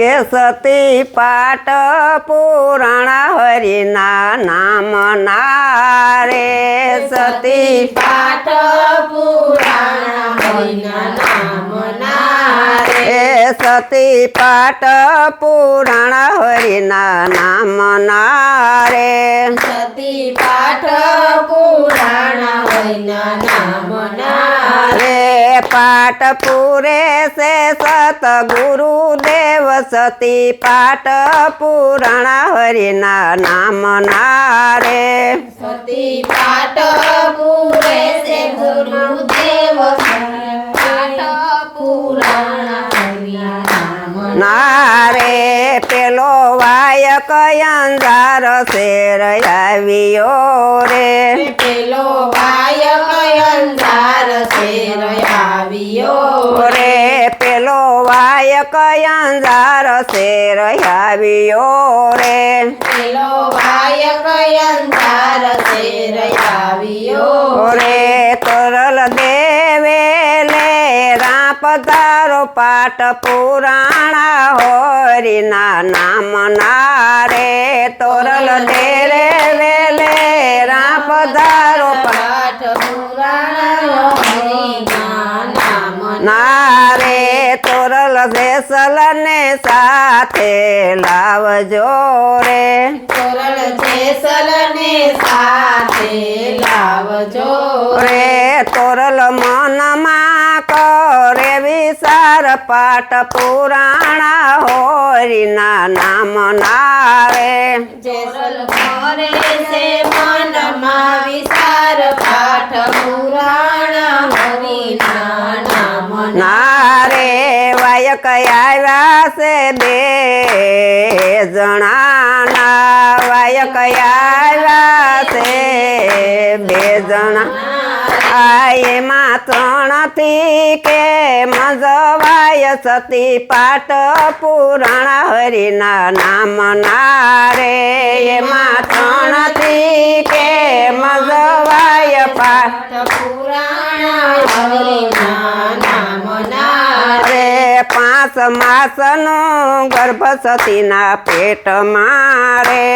કે સતી પાટ પુરાણા હરિના નામ નારે સતી. પાટ પુરાણ હરિના નામ એ સતી પાટ પુરાણ હરિના નામ નારે. સતી પાઠ પુરાણ હરિના નામ નારે. રે પાટ પૂરે છે સતગુરુ દેવ સતી પાટ પુરાણ હરિના નામ નારે. સતી પાઠ પૂરે પુરાણ હરિના નામ નારે પેલો વાયક અંધાર શેર આવ્યો રે. પેલો ગાયક અંધાર શેર આવ્યો રે પેલો વાયક અંધાર શેર આવ્યો રે. પેલો ગાયક અંધાર શેર આવ્યો રે તરલ દે રાપ પાઠ પાટ પુરાણા હોરીના નામ નારે તોરલ દેરે વેલે રાપ પધારો પાઠ પુરાણ નારે તોરલ જેસલ ને સાથે લાવજો રે. તોરલ જેસલ ને સાથે લાવજો રે. તોરલ મનમાં પાટ પુરાણા હોરીના નામ નાવે. જેસલ કરે છે મનમાં વિચાર પાઠ પુરાણ હરિના નામ નારે વાયક આવ્યા છે બે જણાના. વાયક આવ્યા છે બે જણા. એમાં ત્રણથી કે મજવાય સતી પાટ પુરાણ હરિના નામ નારે. એમાં ત્રણથી કે મજવાય પાટ પુરાણ હરિના નામ નારે. રે પાંચ માસનું ગર્ભ સતીના પેટ મારે.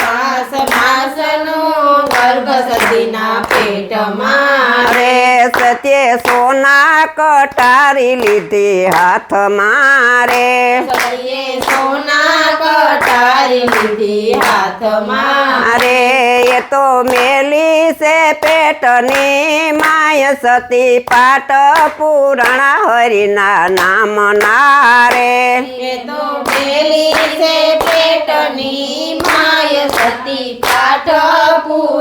પાસ માસનું ગર્ભ સતીના પેટમાં રે સત્ય સોના કટારી લીધી હાથ મારે સળિયે સોના કટારી લીધી હાથમાં અરે એ તો મેલી છે પેટની માય સતી પાટ પુરાણા હરિના નામ નારે એ તો પેલી છે પેટની માય સતી પાઠ પુરાણા હરિના નામ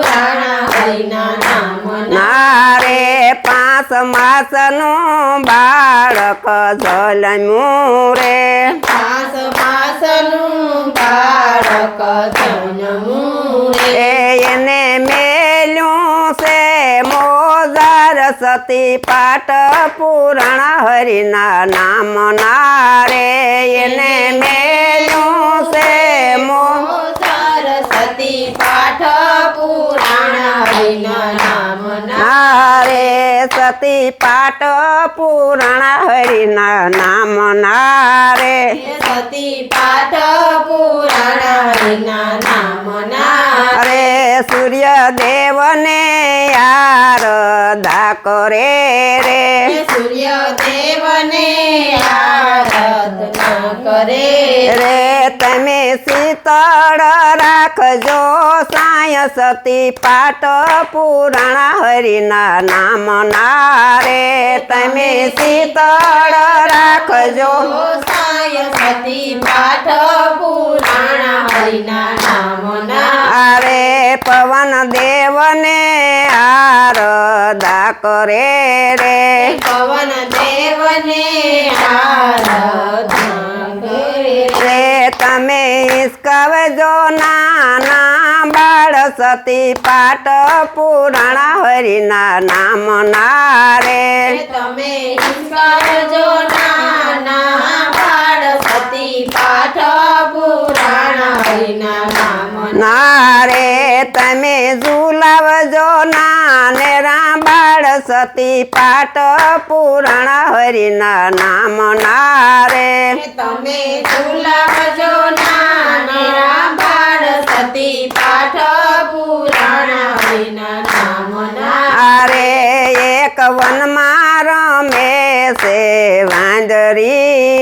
નારે પાંચ માસનું બાળક જલમ્યું રે. પાસ પાસનું બાળક જલમ્યું રે. એને મેલ્યું છે મોજાર સતી પાટ પુરાણ હરિના નામ નારે એને મેલ્યું છે મો સરસ્વતી પાઠ નારે સતી પાટ પુરાણા હરિના નામ નારે. સતી પાટ પુરાણા હરિના નામ ના અરે સૂર્ય દેવને યાર દા કરે રે. સૂર્ય દેવને શીતળ રાખજો સાય સતી પાટ પુરાણા હરિના નામ નારે. તમે શીતળ રાખજો. સાય સતી પાઠ પુરાણા હરિના નામ નારે. પવન દેવને આરદા કરે રે. પવન દેવને ઈસકવજો નાના બાળ સતી પાટ પુરાણા હરિના નામ નારે. તમે ઈશ્વરજો નાના બાળ સતી પાઠ પુરાણ હરિના નામ નારે તમે ઝુલાવજો નાને રા સતી પાઠ પુરાણ હરિના નામ નારે. તમે ઝુલાવજો નાના બાળ સતી પાઠ પુરાણ હરિના નામ ના એક વનમાં રમે છે વાંદરી.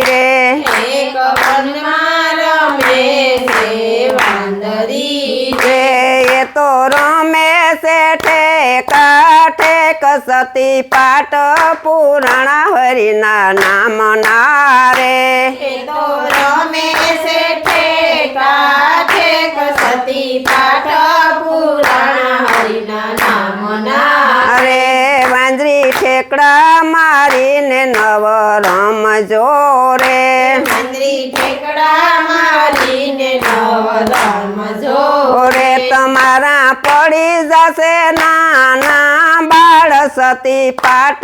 ઠેક સતી પાઠ પુરાણ હરિના નામ રમે છે ઠેકા ઠેક સતી પુરાણ હરિના નામ ના ઠેકડા મારીને નવ રે મંદરી ઠેકડા મારીને નવ રમ જો તમારા પડી જશે નાના. સતી પાટ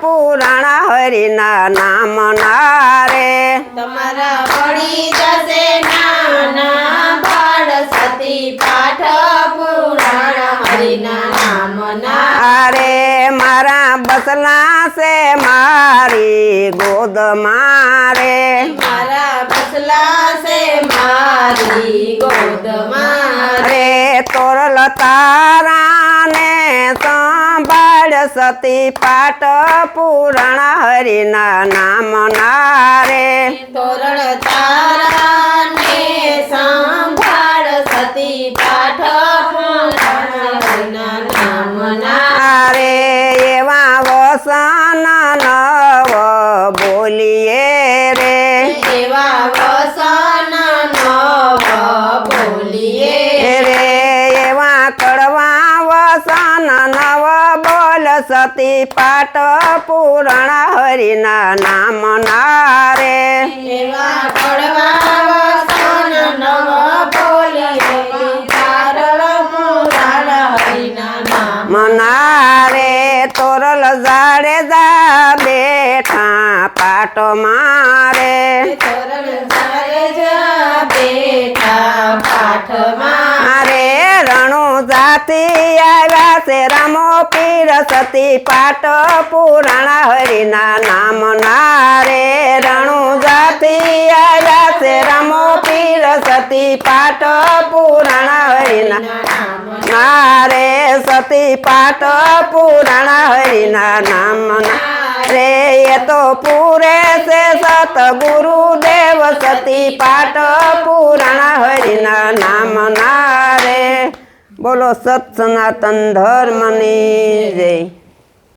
પુરાણા હરિના નામ નારે. તમારા પડી જશે નાના બાળ સતી પાઠ પુરાણ હરિના નામ ના અરે મારા બસલા છે મારી ગોદ મારે. મારા બસલા છે મારી ગોદ મારે. તોરલ તારાને સંભાળ સતી પાટ પુરાણા હરિના નામ નારે. તોરણ તારા ને સંભાળ સતી પાઠ પુરાણ હરિના નામ નારે. એવા વસન સતી પાટ પૂરણ હરિના નામ નારે. મનારે તોરલ ઝાડે જા બેઠા પાટો મારે. મારે રણુ જાતી આવ્યા છે રામો પીર સતી પાટ પુરાણા હરિના નામ નારે. રણુ જાતી આવ્યા છે રામો પીર સતી પાટ પુરાણા હરિના નારે સતી પાટ પુરાણા હરિના નામ રે, એ તો પૂરે છે સતગુરુ દેવ સતી પાટ પુરાણા હરિના નામ રે. બોલો સત સનાતન ધર્મની જય.